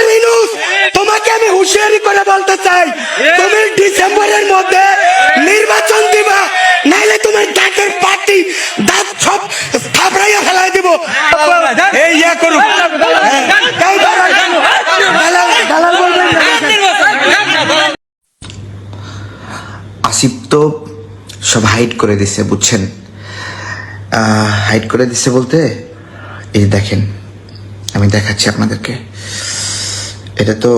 Doctor তোমাকে আমি হুঁশিয়ারি করে বলতে চাই। ডিসেম্বরের মধ্যে নির্বাচন দিবা, নাইলে তোমার দাঁতের সব থাপড়াইয়া ইয়া হ্যাঁ। আসিফ তো সব হাইড করে দিছে, বুঝছেন? হাইড করে দিছে বলতে, এই দেখেন, আমি দেখাচ্ছি আপনাদেরকে। এটা তো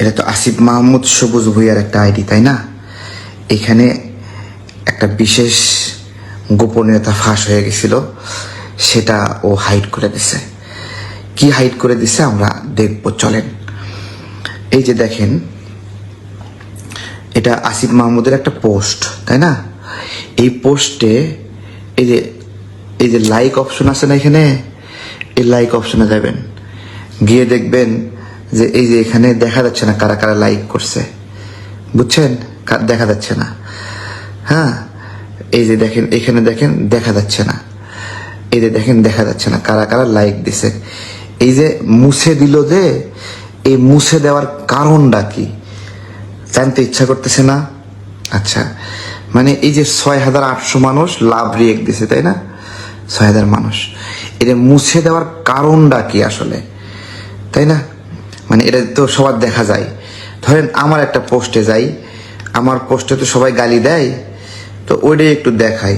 এটা তো আসিফ মাহমুদ সবুজ ভুইয়ার একটা আইডি, তাই না? এখানে একটা বিশেষ গোপনীয়তা ফাঁস হয়ে গেছিল, সেটা ও হাইড করে দিছে। কি হাইড করে দিছে আমরা দেখব, চলেন। এই যে দেখেন, এটা আসিফ মাহমুদের একটা পোস্ট, তাই না? এই পোস্টে এই যে এই যে লাইক অপশন আছে না এখানে, এই লাইক অপশনে যাবেন। গিয়ে দেখবেন যে এই যে এখানে দেখা যাচ্ছে না কারা কারা লাইক করছে। বুঝছেন? দেখা যাচ্ছে না। হ্যাঁ? এই যে দেখেন, এখানে দেখেন, দেখা যাচ্ছে না। এই যে দেখেন, দেখা যাচ্ছে না কারা কারা লাইক দিছে। এই যে মুছে দিল যে, এই মুছে দেওয়ার কারণটা কি? জানতে ইচ্ছা করতেছে না? আচ্ছা মানে এই যে ছয় হাজার আটশো মানুষ লাভ রিয়েক্ট দিছে, তাই না? ছয় হাজার মানুষ। এটা মুছে দেওয়ার কারণটা কি আসলে? তাই না? মানে এটা তো সবার দেখা যায়। ধরেন আমার একটা পোস্টে যাই, আমার পোস্টে তো সবাই গালি দেয়, তো ওইটাই একটু দেখাই।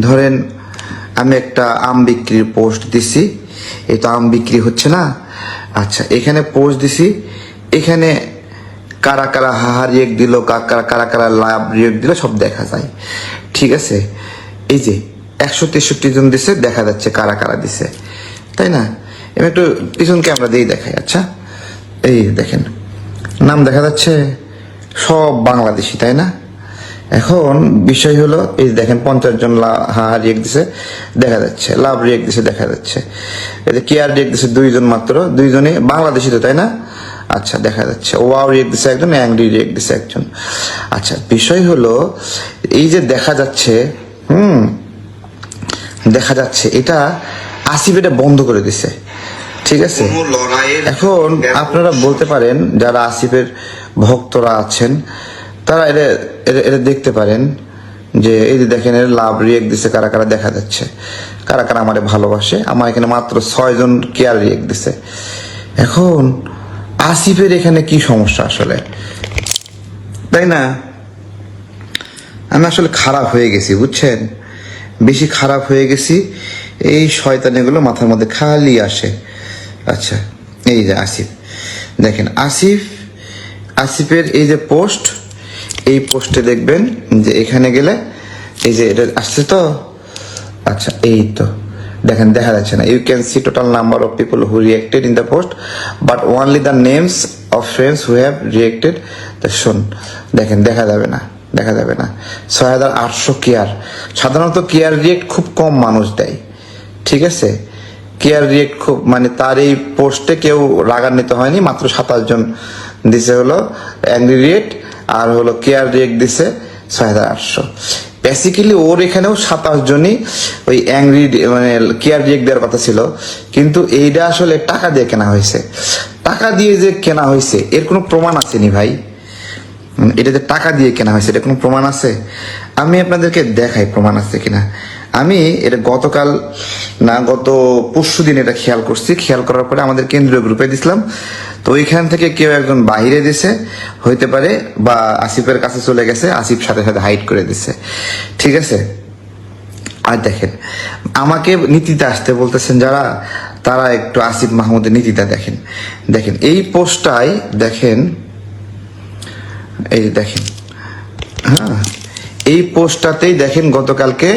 ধরেন আমি একটা আম বিক্রির পোস্ট দিছি, এই তো আম বিক্রি হচ্ছে না? আচ্ছা এখানে পোস্ট দিছি, এখানে কারা কারা হাহা রিয়েক দিল কারা কারা কারা লাভ রিয়েক দিল, সব দেখা যায়। ঠিক আছে? এই যে একশো তেষট্টি জন দিছে, দেখা যাচ্ছে কারা কারা দিছে। তাই না? এবার একটু পিছন ক্যামেরা দিয়ে দেখাই আচ্ছা? এই দেখেন, নাম দেখা যাচ্ছে সব বাংলাদেশি, তাই না? এখন বিষয় হলো, এই দেখেন পঞ্চাশ জন হাহা রিয়েক দিছে, দেখা যাচ্ছে, লাভ রিয়েক দিছে, দেখা যাচ্ছে। এই কেয়ার রিয়েক দিছে, দুইজন মাত্র, দুইজনে বাংলাদেশি তো, তাই না? আচ্ছা দেখা যাচ্ছে, ওয়াও রিয়েক দিছে একজন অ্যাংরি রিয়েক দিছে একজন। আচ্ছা বিষয় হলো, এই যে দেখা যাচ্ছে, হুম, দেখা যাচ্ছে, এটা আসিফ এটা বন্ধ করে দিছে। ঠিক আছে? এখন আপনারা বলতে পারেন, যারা আসিফের ভক্তরা আছেন, তারা এটা এটা- দেখতে পারেন যে, এই যে দেখেন এর লাভ রিয়েক্ট দিছে, কারা কারা দেখা যাচ্ছে। কারা কারা আমারে ভালোবাসে। আমার এখানে মাত্র ছয় জন কেয়ার রিয়েক্ট দিছে। এখন আসিফের এখানে কি সমস্যা আসলে? তাই না? আমি আসলে খারাপ হয়ে গেছি, বুঝছেন? বেশি খারাপ হয়ে গেছি, এই শয়তানিগুলো মাথার মধ্যে খালি আসে। আচ্ছা এই যে আসিফ। দেখেন, আসিফ, আসিফের এই যে পোস্ট, এই পোস্টে দেখবেন যে এখানে গেলে এই যে এটা আসছে তো? আচ্ছা এই তো। দেখেন, দেখা যাচ্ছে না। You can see total number of people who reacted in the post but only the names of friends who have reacted the শোন দেখেন, দেখা যাবে না, দেখা যাবে না। ছয় হাজার আটশো কেয়ার সাধারণত কেয়ার রিয়েক্ট খুব কম মানুষ দেয়। ঠিক আছে? কেয়ার রিয়েক্ট খুব মানে তার এই পোস্টে কেউ রাগান্বিত হয়নি, মাত্র সাতাশ জন দিছে হলো অ্যাংরি রিয়েক্ট আর হলো কেয়ার রিয়েক্ট দিছে ছয় হাজার আটশো। বেসিক্যালি ওর এখানেও সাতাশ জনই ওই অ্যাংরি মানে কেয়ার রিয়েক্ট দেওয়ার কথা ছিল, কিন্তু এইটা আসলে টাকা দিয়ে কেনা হয়েছে। টাকা দিয়ে যে কেনা হয়েছে, এর কোনো প্রমাণ আসেনি ভাই? এটা যে টাকা দিয়ে কেনা হয়েছে, এটা কোনো প্রমাণ আছে? আমি আপনাদেরকে দেখাই প্রমাণ আছে কিনা। আমি এটা গতকাল না, গত পরশু দিন এটা খেয়াল করছি। খেয়াল করার পরে আমাদের কেন্দ্রীয় গ্রুপে দিছিলাম। তো ওইখান থেকে কেউ একজন বাহিরে দিছে, হইতে পারে, বা আসিফের কাছে চলে গেছে, আসিফ সাথে সাথে হাইড করে দিছে। ঠিক আছে? আর দেখেন, আমাকে নীতিতে আসতে বলতেছেন যারা, তারা একটু আসিফ মাহমুদের নীতিটা দেখেন। দেখেন, এই পোস্টটায় দেখেন, এই দেখেন হ্যাঁ এই পোস্টটাতেই দেখেন গতকালকে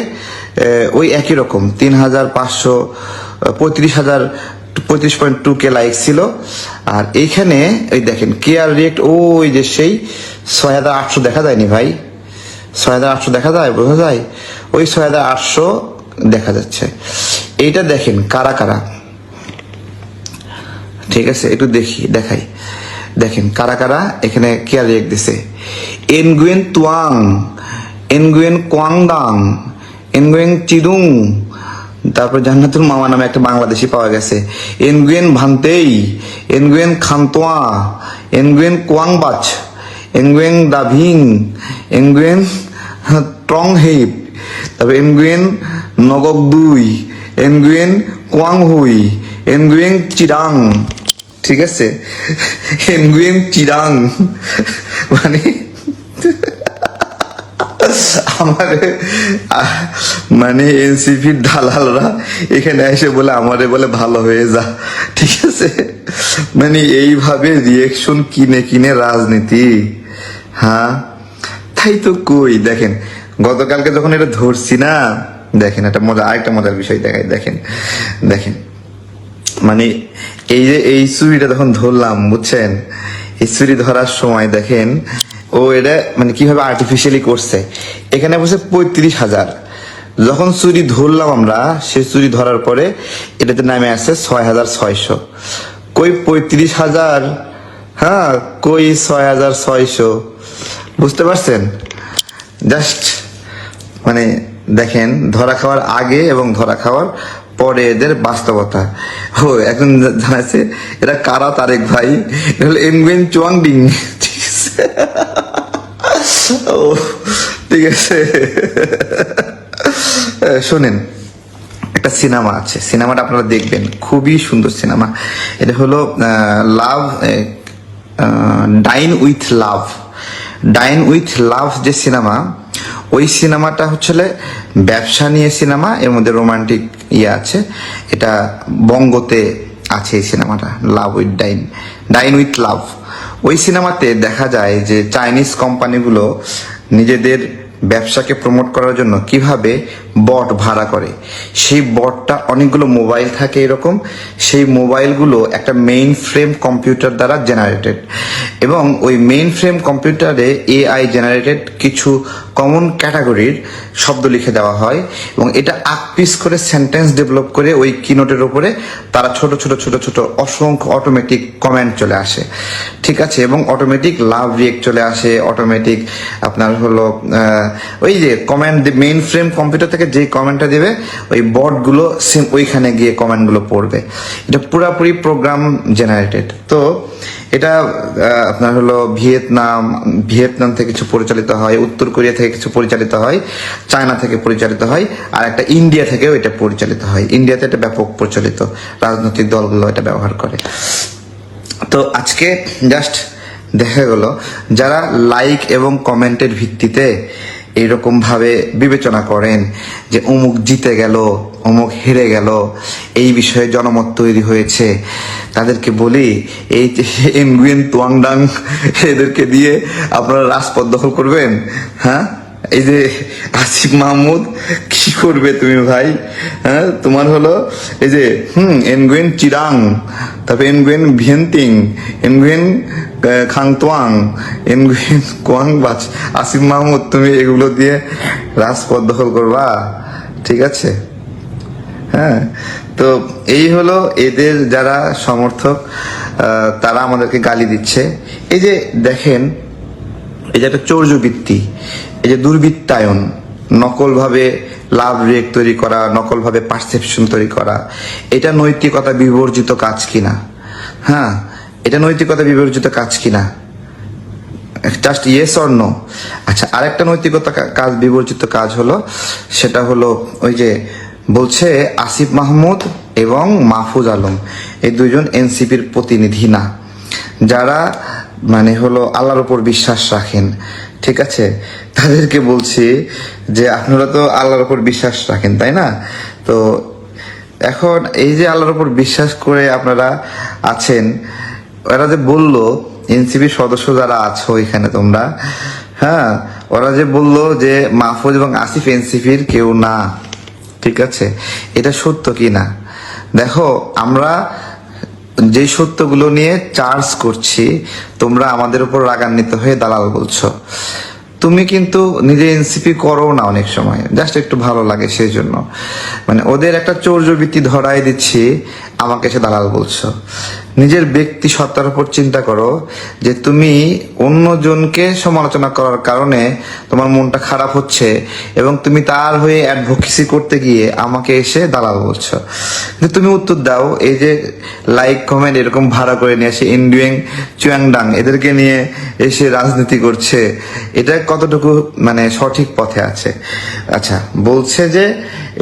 ওই একই রকম, তিন হাজার পাঁচশো পঁয়ত্রিশ হাজার, পঁয়ত্রিশ পয়েন্ট টু কে লাইক ছিল। আর এইখানে, এই দেখেন কে আর রিয়েক্ট ওই যে সেই ছয় হাজার আটশো দেখা যায়নি ভাই? ছয় হাজার আটশো দেখা যায়, বোঝা যায়? ওই ছয় হাজার আটশো দেখা যাচ্ছে। এইটা দেখেন, কারা কারা? ঠিক আছে, একটু দেখি, দেখাই। দেখেন, কারা কারা এখানে কেয়ার রিয়েক্ট দিছে? Nguyen Tuong, Nguyen Quang Dang Nguyen Chi Dung, তারপর জান্নাতুল মামা নামে একটা বাংলাদেশি পাওয়া গেছে। Nguyen Van Thai, Nguyen Khanh Toan, Nguyen Quang Bach, Nguyen Da Vinh, Nguyen Trong Hiep তারপর Nguyen Ngoc Duy Nguyen Quang Huy Nguyen Chi Rang, ঠিক আছে? Nguyen Chirang মানে আমার মানে এনসিপির দালালরা এখানে এসে বলে, আমারে বলে ভালো হয়ে যা। ঠিক আছে? মানে এইভাবে রিয়েকশন কিনে কিনে রাজনীতি। হ্যাঁ? তাই তো কই, দেখেন, গতকালকে যখন এটা ধরছি না, দেখেন, একটা মজা, আরেকটা মজার বিষয় দেখাই, দেখেন দেখেন মানে এই যে এই চুরিটা যখন ধরলাম, বুঝছেন? এই চুরি ধরার সময় দেখেন ও এটা মানে কীভাবে আর্টিফিশিয়ালি করছে? এখানে বসে পঁয়ত্রিশ হাজার। যখন চুরি ধরলাম আমরা, সে চুরি ধরার পরে এটাতে নামে আসছে ছয় হাজার ছয়শো। কই পঁয়ত্রিশ হাজার? হ্যাঁ কই ছয় হাজার ছয়শো। বুঝতে পারছেন? জাস্ট মানে দেখেন, ধরা খাওয়ার আগে এবং ধরা খাওয়ার পরে এদের বাস্তবতা। ও, এখন জানাচ্ছে, এরা কারা তারেক ভাই? এটা হলো এনগুয়েন চুয়াংডিং ঠিক আছে? ও, ঠিক আছে। শোনেন, একটা সিনেমা আছে। সিনেমাটা আপনারা দেখবেন। খুবই সুন্দর সিনেমা। এটা হলো লাভ ডাইন with love. Dine with love যে সিনেমা, ওই সিনেমাটা হচ্ছে ব্যবসা নিয়ে সিনেমা, এর মধ্যে রোমান্টিক ইয়ে আছে। এটা বঙ্গতে আছে এই সিনেমাটা, love with dine dine with love. ওই সিনেমাতে দেখা যায় যে চাইনিজ কোম্পানিগুলো নিজেদের ব্যবসাকে প্রমোট করার জন্য কীভাবে বট ভাড়া করে। সেই বটটা অনেকগুলো মোবাইল থাকে এরকম। সেই মোবাইলগুলো একটা মেইন ফ্রেম কম্পিউটার দ্বারা জেনারেটেড এবং ওই মেইন ফ্রেম কম্পিউটারে এআই জেনারেটেড কিছু কমন ক্যাটাগরির শব্দ লিখে দেওয়া হয় এবং এটা আকপিস করে সেন্টেন্স ডেভেলপ করে ওই কিনোটের উপরে তারা ছোট ছোট ছোট ছোট অসংখ্য অটোমেটিক কমেন্ট চলে আসে। ঠিক আছে? এবং অটোমেটিক লাভ রিয়েক্ট চলে আসে অটোমেটিক আপনার হলো ওই যে কমেন্ট মেইন ফ্রেম কম্পিউটার থেকে যেই কমেন্টটা দেবে, ওই বটগুলো সেম ওইখানে গিয়ে কমেন্টগুলো পড়বে। এটা পুরাপুরি প্রোগ্রাম জেনারেটেড তো এটা আপনার হলো ভিয়েতনাম ভিয়েতনাম থেকে কিছু পরিচালিত হয়, উত্তর কোরিয়া থেকে কিছু পরিচালিত হয়, চায়না থেকে পরিচালিত হয়, আর একটা ইন্ডিয়া থেকেও এটা পরিচালিত হয়। ইন্ডিয়াতে এটা ব্যাপক প্রচলিত। রাজনৈতিক দলগুলো এটা ব্যবহার করে। তো আজকে জাস্ট দেখা গেল, যারা লাইক এবং কমেন্টের ভিত্তিতে এরকম ভাবে বিবেচনা করেন যে অমুক জিতে গেল, অমুক হেরে গেল, এই বিষয়ে জনমত তৈরি হয়েছে। তাদেরকে বলি, এই এনগুয়েন তোয়াংডাং, এদেরকে দিয়ে আপনারা রাজপথ দখল করবেন? হ্যাঁ? এই যে আসিফ মাহমুদ, কি করবে তুমি ভাই? হ্যাঁ তোমার হলো এই যে, হুম এনগুয়েন চিরাং তারপর Nguyen Vien Tinh Nguyen Khanh Toan Nguyen Quang Bach Asif Mahmud, তুমি এগুলো দিয়ে রাজপথ দখল করবা, ঠিক আছে? হ্যাঁ তো এই হলো এদের যারা সমর্থক তারা আমাদেরকে গালি দিচ্ছে। এই যে দেখেন এই যে একটা চৌর্যবৃত্তি, এই যে দুর্বৃত্তায়ন, নকলভাবে লাভ রেক তৈরি করা, নকলভাবে পারসেপশন তৈরি করা, এটা নৈতিকতা বিবর্জিত কাজ কিনা? হ্যাঁ এটা নৈতিকতা বিবর্জিত কাজ কিনা? জাস্ট ইয়েস অর নো আচ্ছা আরেকটা নৈতিকতা কাজ বিবর্জিত কাজ হলো, সেটা হলো ওই যে বলছে আসিফ মাহমুদ এবং মাহফুজ আলম। এই দুইজন এনসিপির প্রতিনিধি না। যারা মানে হলো আল্লাহর উপর বিশ্বাস রাখেন, ঠিক আছে? তাদেরকে বলছি যে আপনারা তো আল্লাহর উপর বিশ্বাস রাখেন, তাই না? তো এখন এই যে আল্লাহর উপর বিশ্বাস করে আপনারা আছেন, ওরা যে বলল এনসিপি সদস্য যারা আছো এখানে তোমরা হ্যাঁ ওরা যে বলল যে মাহফুজ এবং আসিফ এনসিপির কেউ না, ঠিক আছে? এটা সত্য কি না? দেখো, আমরা যে সত্যগুলো নিয়ে চার্জ করছি, তোমরা আমাদের উপর রাগান্বিত হয়ে দালাল বলছো। তুমি কিন্তু নিজে এনসিপি করো না অনেক সময়, জাস্ট একটু ভালো লাগে সেই জন্য। মানে ওদের একটা চৌর্যবৃত্তি ধরাই দিচ্ছি আমাকে এসে দালাল বলছো। নিজের ব্যক্তি সত্তার উপর চিন্তা করো যে তুমি অন্যজনকে সমালোচনা করার কারণে তোমার মনটা খারাপ হচ্ছে এবং তুমি তার হয়ে অ্যাডভোকেসি করতে গিয়ে আমাকে এসে দালাল বলছো। কিন্তু তুমি উত্তর দাও, এই যে লাইক কমেন্ট এরকম ভাড়া করে নিয়ে এসে ইন্ডুয়েং চুয়াংডাং এদেরকে নিয়ে এসে রাজনীতি করছে, এটা কতটুকু মানে সঠিক পথে আছে? আচ্ছা বলছে যে,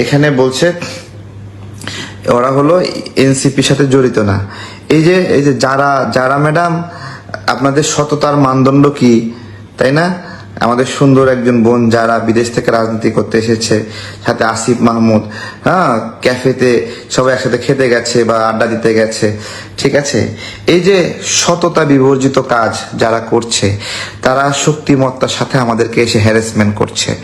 এখানে বলছে ওরা হলো এনসিপির সাথে জড়িত না। এই যে এই যে যারা যারা ম্যাডাম, আপনাদের সততার মানদণ্ড কি? তাই না? আমাদের সুন্দর একজন বোন যারা বিদেশ থেকে রাজনীতি করতে এসেছে, সাথে আসিফ মাহমুদ হ্যাঁ ক্যাফেতে সবাই একসাথে খেতে গেছে বা আড্ডা দিতে গেছে, ঠিক আছে? এই যে সততা বিবর্জিত কাজ যারা করছে, তারা শক্তিমত্তার সাথে আমাদেরকে এসে হ্যারাসমেন্ট করছে,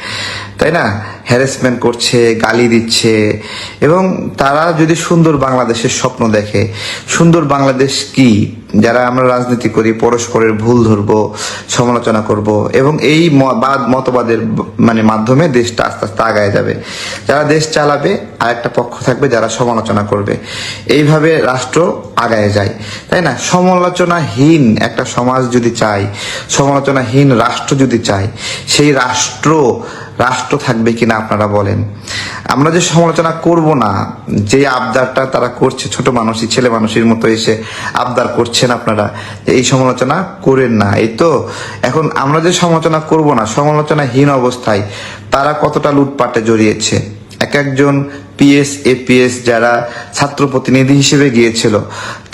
তাই না? হ্যারাসমেন্ট করছে, গালি দিচ্ছে, এবং তারা যদি সুন্দর বাংলাদেশের স্বপ্ন দেখে, সুন্দর বাংলাদেশ কি? যারা আমরা রাজনীতি করি, পরস্পরের ভুল ধরবো, সমালোচনা করব, এবং এই বাদ, মতবাদের মানে মাধ্যমে দেশটা আস্তে আস্তে আগায় যাবে। যারা দেশ চালাবে আর একটা পক্ষ থাকবে যারা সমালোচনা করবে। এইভাবে রাষ্ট্র আগায় যায়। তাই না? সমালোচনাহীন একটা সমাজ যদি চাই সমালোচনাহীন রাষ্ট্র যদি চাই সেই রাষ্ট্র রাষ্ট্র থাকবে কিনা আপনারা বলেন। আমরা যে সমালোচনা করব না, যে আবদারটা তারা করছে, ছোট মানুষই, ছেলে মানুষের মতো এসে আবদার করছেন আপনারা এই সমালোচনা করেন না। এই তো, এখন আমরা যে সমালোচনা করব না, সমালোচনাহীন অবস্থায় তারা কতটা লুটপাটে জড়িয়েছে? এক একজন পিএস, এপিএস যারা ছাত্র প্রতিনিধি হিসেবে গিয়েছিল,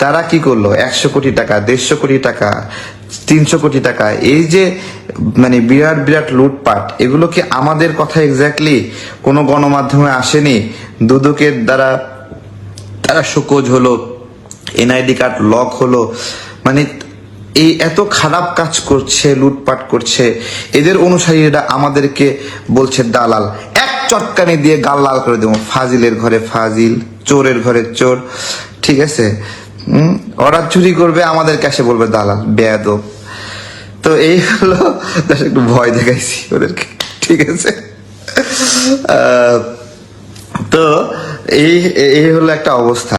তারা কি করল? একশো কোটি টাকা, দেড়শো কোটি টাকা, তিনশো কোটি টাকা, এই যে মানে বিরাট বিরাট লুটপাট। এগুলো কি আমাদের কথা এক্স্যাক্টলি কোনো গণমাধ্যমে আসেনি? দুদকের দ্বারা তারা শোকজ হলো, এনআইডি কার্ড লক হলো। মানে এই এত খারাপ কাজ করছে, লুটপাট করছে। এদের অনুসারীরা আমাদেরকে বলছে, দালাল, এক চটকানি দিয়ে গাল লাল করে দেবো। ফাজিলের ঘরে ফাজিল, চোরের ঘরে চোর। ঠিক আছে? ওরা চুরি করবে আমাদের কাছে বলবে, দালাল, বেয়াদব। তো এই হলো একটু ভয় দেখাইছি ওদেরকে, ঠিক আছে? তো এই এই হলো একটা অবস্থা।